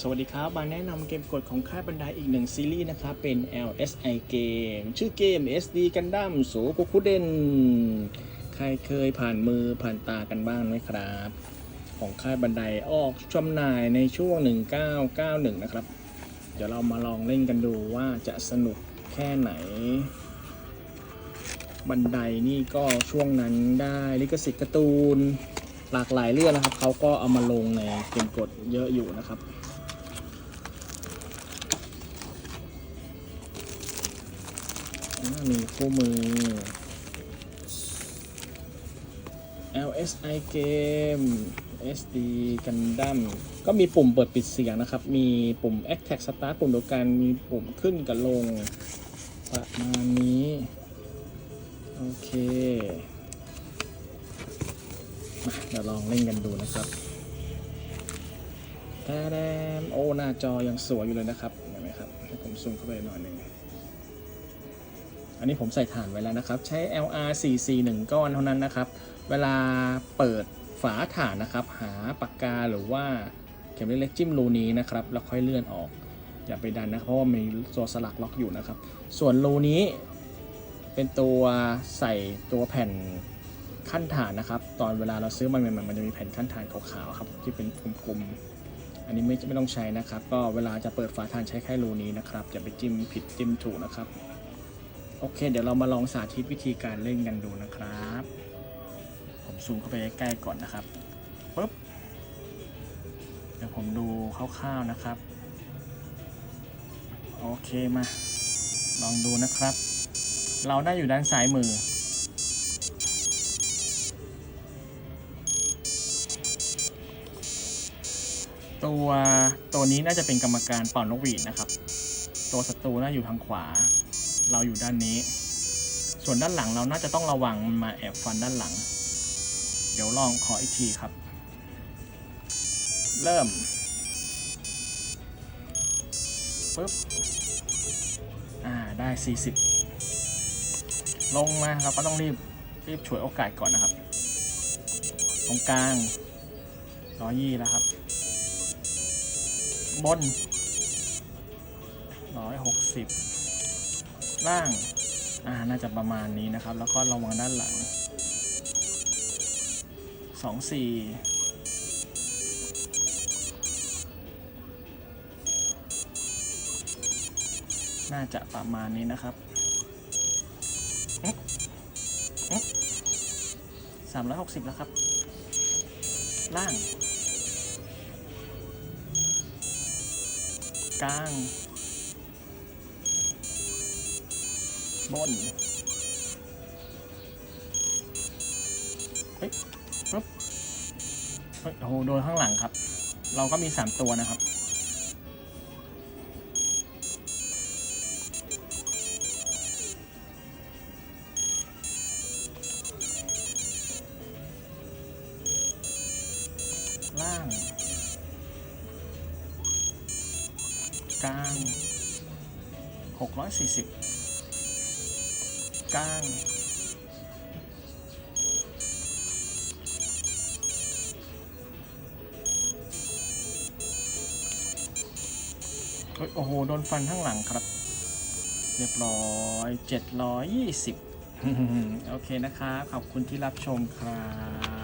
สวัสดีครับ มาแนะนำเกมกดของค่ายบันไดอีกหนึ่งซีรีส์นะครับ เป็น LSI เกม ชื่อเกม SD Gundam โสโกคุเดนใครเคยผ่านมือผ่านตากันบ้างไหมครับ ของค่ายบันไดออกจำหน่ายในช่วง 1991 นะครับ เดี๋ยวเรามาลองเล่นกันดูว่าจะสนุกแค่ไหน บันไดนี่ก็ช่วงนั้นได้ลิขสิทธิ์การ์ตูนหลากหลายเรื่องนะครับเขาก็เอามาลงในเกมกดเยอะอยู่นะครับ มีคู่มือ LSI เกม SD Gundam ก็มีปุ่มเปิดปิดเสียงนะครับ มีปุ่ม Attack Start ปุ่มเดียวกันมีปุ่มขึ้นกับลง ประมาณนี้ โอเค มาเดี๋ยวลองเล่นกันดูนะครับแทแดมโอ้ หน้าจอยังสวยอยู่เลยนะครับ เห็นไหมครับ ให้ผมซูมเข้าไปหน่อยหนึ่ง อันนี้ผมใส่ฐานไว้แล้วนะครับ ใช้ LR 4 4 1ก้อนเท่านั้นนะครับ เวลาเปิดฝาฐานนะครับ หาปากกาหรือว่าเข็มเล็กๆจิ้มรูนี้นะครับ แล้วค่อยเลื่อนออก อย่าไปดันนะเพราะว่ามีตัวสลักล็อกอยู่นะครับ ส่วนรูนี้เป็นตัวใส่ตัวแผ่นขั้นฐานนะครับ ตอนเวลาเราซื้อมันใหม่ๆมันจะมีแผ่นขั้นฐานขาวๆครับที่เป็นกลมๆอันนี้ไม่ไม่ต้องใช้นะครับ ก็เวลาจะเปิดฝาฐานใช้แค่รูนี้นะครับอย่าไปจิ้มผิดจิ้มถูกนะครับ โอเค เดี๋ยวเรามาลองสาธิตวิธีการเล่นกันดูนะครับ ผมซูมเข้าไปใกล้ๆก่อนนะครับปุ๊บเดี๋ยวผมดูคร่าวๆนะครับ โอเคมา ลองดูนะครับ เราได้อยู่ด้านซ้ายมือ ตัวตัวนี้น่าจะเป็นกรรมการเป่านกหวีดนะครับ ตัวศัตรูน่าอยู่ทางขวา เราอยู่ด้านนี้ ส่วนด้านหลังเราน่าจะต้องระวังมันมาแอบฟันด้านหลัง เดี๋ยวลองขออีกทีครับ เริ่มปึ๊บอ่าได้ 40 ลงมาเราก็ต้องรีบรีบฉวยโอกาสก่อนนะครับ ตรงกลางร้อยยี่แล้วครับ บนร้อยหกสิบ ล่างอ่าน่าจะประมาณนี้นะครับ แล้วก็ระวังด้านหลังสองสี่น่าจะประมาณนี้นะครับสามร้อยหกสิบแล้วครับ ล่าง กลาง บนเฮ้ยปึ๊บเฮ้ยโอ้โหโดนข้างหลังครับ เราก็มีสามตัวนะครับล่าง กลาง 640 ก้างเฮ้ยโอ้โห โดนฟันข้างหลังครับ เรียบร้อย720 โอเคนะคะขอบคุณที่รับชมครับ